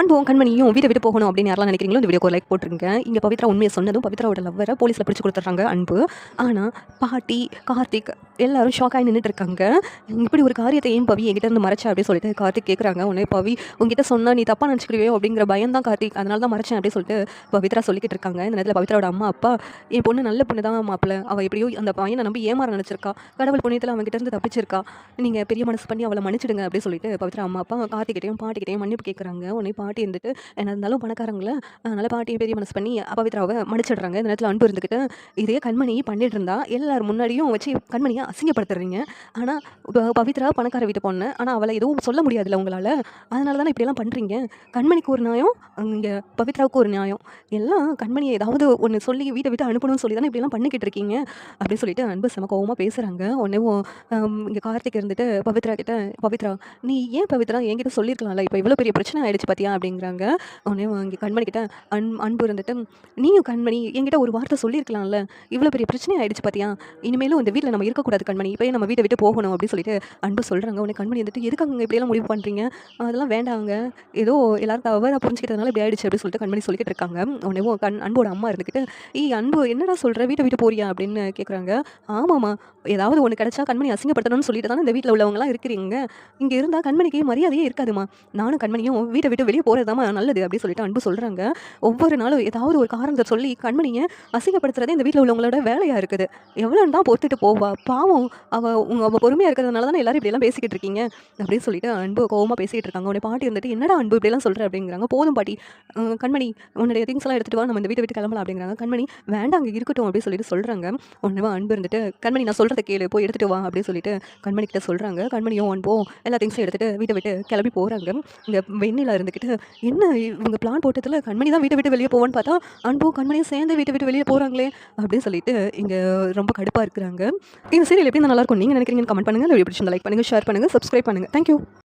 அன்பும் கண்மணியும் வீட்டை விட்டு போகணும் அப்படின்னு யாரெல்லாம் நினைக்கிறீங்களோ இந்த வீடியோ லைக் போட்டுருங்க. இங்கே பவித்ரா உண்மையை சொன்னதும் பவித்ராவோட லவ்வரை போலீஸில் பிடிச்சி கொடுத்துட்றாங்க அன்பு. ஆனால் பாட்டி கார்த்திக் எல்லாரும் ஷாக் ஆகி நின்றுட்டு இருக்காங்க. இப்படி ஒரு காரியத்தை ஏன் பவி என்கிட்ட இருந்து மறைச்சா அப்படின்னு சொல்லிட்டு கார்த்திக் கேட்குறாங்க உடனே பவி உங்ககிட்ட சொன்னால் நீ தப்பாக நினச்சிக்கிறியோ அப்படிங்கிற பயம் தான் கார்த்திக். அதனால தான் மறைச்சேன் அப்படின்னு சொல்லிட்டு பவித்ரா சொல்லிக்கிட்டு இருக்காங்க. இந்த நேரத்தில் பவித்ராவோட அம்மா அப்பா என் பொண்ணு நல்ல பொண்ணு தான் மாப்பிள்ள. அவள் எப்படியோ அந்த பையனை நம்பி ஏமாற நினச்சிருக்கா. கடவுள் புண்ணியத்தில் அவங்ககிட்ட இருந்து தப்பிச்சிருக்கா. நீங்கள் பெரிய மனசு பண்ணி அவளை மன்னிச்சிடுங்க அப்படின்னு சொல்லிட்டு பவித்ரா அம்மா அப்பா கார்த்திகிட்டையும் பாட்டிக்கிட்டையும் மன்னிப்பு கேட்குறாங்க உடனே பாட்டி இருந்துட்டு என்ன இருந்தாலும் பணக்காரங்களை அதனால் பாட்டியை பெரிய மனசு பண்ணி பவித்ராவை மடிச்சிடுறாங்க இந்த நேரத்தில் அன்பு இருந்துக்கிட்டு இதே கண்மணி பண்ணிட்டு இருந்தா எல்லார் முன்னாடியும் வச்சு கண்மணியை அசிங்கப்படுத்துறீங்க. ஆனால் பவித்ரா பணக்கார வீட்டு பொண்ணு. ஆனால் அவளை எதுவும் சொல்ல முடியாதுல்ல உங்களால். அதனால தானே இப்படியெல்லாம் பண்ணுறீங்க கண்மணிக்கு ஒரு நியாயம் இங்கே பவித்ராவுக்கு ஒரு நியாயம். எல்லாம் கண்மணியை ஏதாவது ஒன்று சொல்லி வீட்டை விட்டு அனுப்பணும்னு சொல்லி தானே இப்படியெல்லாம் பண்ணிக்கிட்டு இருக்கீங்க? அப்படின்னு சொல்லிட்டு அன்பு செம கோவமாக பேசுகிறாங்க உடனே இங்கே கார்த்திக் இருந்துட்டு பவித்ரா கிட்ட பவித்ரா நீ ஏன் பவித்ரா என்கிட்ட சொல்லியிருக்கலாம்ல? இப்போ இவ்வளோ பெரிய பிரச்சனை ஆயிடுச்சு பார்த்தியா அப்படிங்கிறாங்க. உடனே இங்கே கண்மணி கிட்ட அன் அன்பு இருந்துட்டு நீயும் கண்மணி என்கிட்ட ஒரு வார்த்தை சொல்லியிருக்கலாம்ல. இவ்வளோ பெரிய பிரச்சனை ஆயிடுச்சு பார்த்தியா இனிமேலும் இந்த வீட்டில் நம்ம இருக்கக்கூடாது கண்மணி. இப்போ நம்ம வீட்டை விட்டு போகணும் அப்படின்னு சொல்லிட்டு அன்பு சொல்கிறாங்க உடனே கண்மணி வந்துட்டு எதுக்கு அங்கே இப்படியெல்லாம் முடிவு பண்ணுறீங்க அதெல்லாம் வேண்டாங்க ஏதோ எல்லாரும் தவறாக புரிஞ்சுக்கிறதுனால இப்படி ஆயிடுச்சு அப்படின்னு சொல்லிட்டு கண்மணி சொல்லிக்கிட்டு இருக்காங்க. உடனே கண் அன்போட அம்மா இருந்துக்கிட்டு ஈ அன்பு என்னடா சொல்கிற வீட்டை விட்டு போறியா? அப்படின்னு கேட்குறாங்க ஆமாம்மா. ஏதாவது ஒன்று கிடச்சா கண்மணி அசிங்கப்படுத்தணும்னு சொல்லிட்டு தானே இந்த வீட்டில் உள்ளவங்களாம் இருக்கிறீங்க. இங்கே இருந்தால் கண்மணிக்கு மரியாதையே இருக்காதுமா நானும் கண்மணியும் வீட்டை விட்டு வெளியே போகிறதாமா நல்லது அப்படின்னு சொல்லிட்டு அன்பு சொல்கிறாங்க ஒவ்வொரு நாளும் ஏதாவது ஒரு காரணத்தை சொல்லி கண்மணியை அசிங்கப்படுத்துறதே இந்த வீட்டில் உள்ளவங்களோட வேலையாக இருக்குது. எவ்வளோ தான் பொறுத்துட்டு போவா. பாவம் அவள் உங்கள் அவள் பொறுமையாக இருக்கிறதுனால தான் எல்லாரும் இப்படிலாம் பேசிக்கிட்டு இருக்கீங்க? அப்படின்னு சொல்லிட்டு அன்பு கோவமாக பேசிக்கிட்டு இருக்காங்க. உடனே பாட்டி இருந்துட்டு என்னடா அன்பு இப்படிலாம் சொல்கிற அப்படிங்கிறாங்க. போதும் பாட்டி. கண்மணி உன்னுடைய திங்ஸ் எல்லாம் எடுத்துகிட்டு வா. நம்ம இந்த வீட்டை விட்டு கிளம்பலாம். அப்படிங்கிறாங்க. கண்மணி வேண்டாம் அங்கே இருக்கட்டும். அப்படின்னு சொல்லிட்டு சொல்கிறாங்க உடனே அன்பு இருந்துட்டு கண்மணி நான் சொல்கிறத கேளு. போய் எடுத்துகிட்டு வா. அப்படின்னு சொல்லிட்டு கண்மணிக்கிட்ட சொல்கிறாங்க கண்மணியும் அன்போ எல்லா திங்ஸும் எடுத்துகிட்டு வீட்டை விட்டு கிளம்பி போகிறாங்க இந்த வெண்ணில் இருந்துக்கிட்டு என்ன இவங்க பிளான் போட்டதில் கண்மணி தான் வீட்டை விட்டு வெளியே போவோன்னு பார்த்தா அன்பு கண்மணியும் சேர்ந்து வீட்டை விட்டு வெளியே போகிறாங்களே அப்படின்னு சொல்லிட்டு இங்கே ரொம்ப கடுப்பாக இருக்கிறாங்க. இந்த சீரியல் எப்படி நல்லா இருக்கும்? நீங்கள் நினைக்கிறீங்கன்னு கமெண்ட் பண்ணுங்கள் வீடியோ பிடிச்சிருந்தா லைக் பண்ணுங்கள் ஷேர் பண்ணுங்கள் சப்ஸ்கிரைப் பண்ணுங்கள் தேங்க்யூ